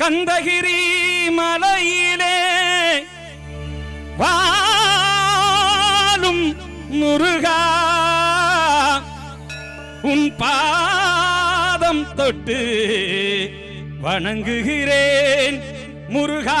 கந்தகிரி மலையிலே வாழும் முருகா உன் பாதம் தொட்டு வணங்குகிறேன் முருகா.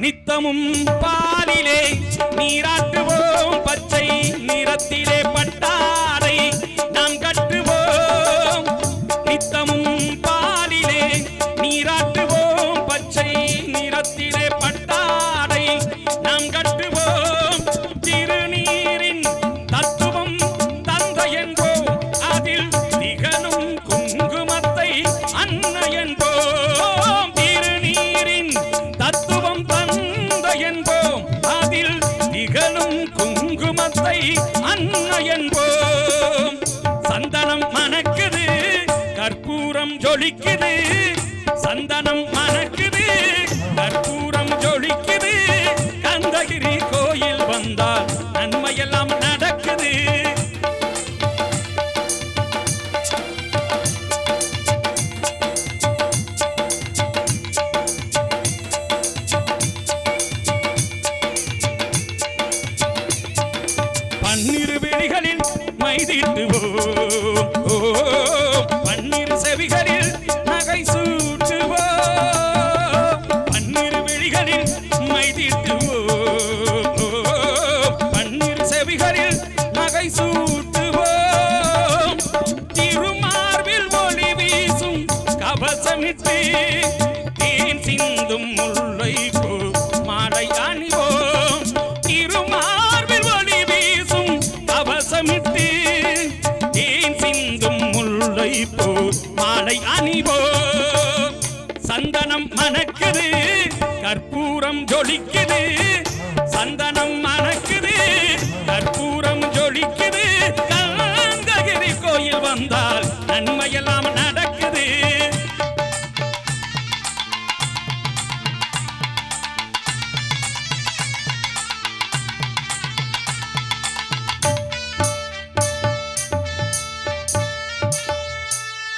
நித்தமும் பாலிலே நீராட்டுவோம் பச்சை நிறத்திலே. குங்குமத்தை அன்னயன்போம் சந்தனம் மணக்குது கற்பூரம் ஜொலிக்குது சந்தனம் மைதிட்டுவோம் பன்னிரு செவிகளில் நகை சூட்டுவோம். பன்னிரு விழிகளில் மைதிட்டுவோம் ஓ பன்னிரு செவிகளில் நகை சூட்டுவோம். திருமார்பில் ஒளி வீசும் கவசமிட்டு தேன் சிந்தும் முல்லை போ மாலை அணிவோ. சந்தனம் மணக்குது கற்பூரம் ஜொலிக்குது. சந்தனம் மணக்குது கற்பூரம் ஜொலிக்குது. கந்தகிரி கோயில் வந்தால் நன்மையெல்லாம்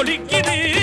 சந்தனம்